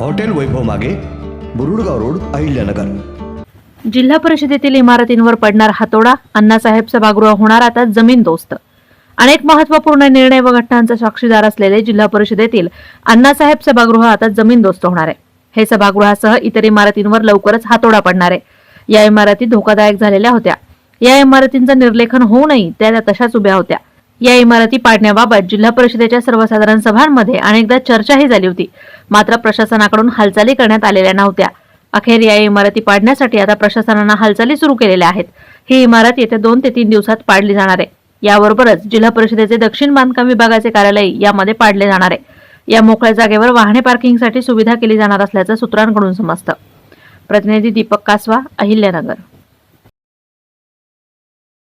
Hotel Vaibhav मागे Burudgaon road Ahilyanagar. जिल्हा परिषदेतील इमारतींवर पडणार हातोडा अण्णासाहेब सभागृह होणार आता जमीन दोस्त. अनेक महत्त्वपूर्ण निर्णय व घटनांचा साक्षीदार असलेले जिल्हा परिषदेतील अण्णासाहेब सभागृह आता जमीन दोस्त होणार आहे. हे सभागृहासह इतर इमारतींवर लवकरच हातोडा पडणार आहे. या इमारती धोकादायक झालेल्या होत्या. या इमारतींचं निर्लेखन होऊनही त्या तशाच उभ्या होत्या. या इमारती पाडण्याबाबत जिल्हा परिषदेच्या सर्वसाधारण सभांमध्ये अनेकदा चर्चाही झाली होती. मात्र प्रशासनाकडून हालचाली करण्यात आलेल्या नव्हत्या. अखेर या इमारती पाडण्यासाठी आता प्रशासनानं हालचाली सुरू केलेल्या आहेत. ही इमारत येत्या दोन ते तीन दिवसात पाडली जाणार आहे. याबरोबरच जिल्हा परिषदेचे दक्षिण बांधकाम विभागाचे कार्यालय यामध्ये पाडले जाणार आहे. या मोकळ्या जागेवर वाहने पार्किंगसाठी सुविधा केली जाणार असल्याचं सूत्रांकडून समजतं. प्रतिनिधी दीपक कासवा अहिल्यानगर.